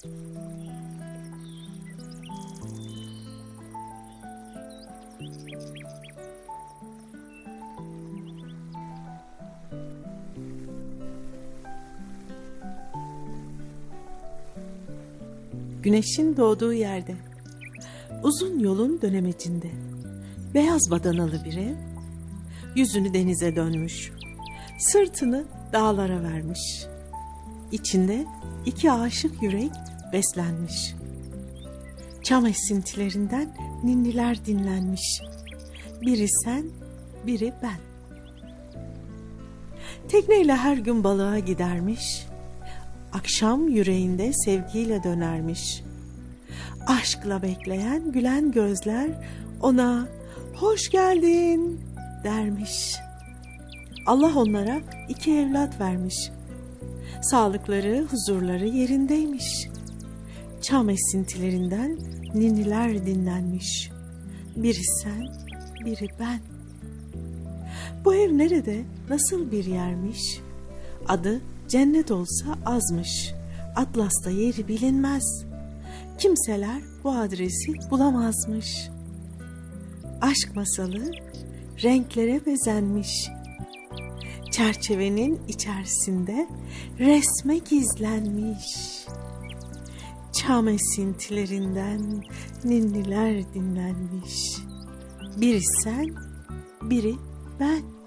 Güneşin doğduğu yerde, uzun yolun dönemecinde, beyaz badanalı bir ev, yüzünü denize dönmüş, sırtını dağlara vermiş. İçinde iki aşık yürek beslenmiş. Çam esintilerinden ninniler dinlenmiş. Biri sen, biri ben. Tekneyle her gün balığa gidermiş. Akşam yüreğinde sevgiyle dönermiş. Aşkla bekleyen gülen gözler ona hoş geldin dermiş. Allah onlara iki evlat vermiş. Sağlıkları, huzurları yerindeymiş. Çam esintilerinden ninniler dinlenmiş. Biri sen, biri ben. Bu ev nerede, nasıl bir yermiş? Adı cennet olsa azmış. Atlas'ta yeri bilinmez. Kimseler bu adresi bulamazmış. Aşk masalı renklere bezenmiş. Çerçevenin içerisinde resme gizlenmiş. Çam esintilerinden ninniler dinlenmiş. Biri sen, biri ben.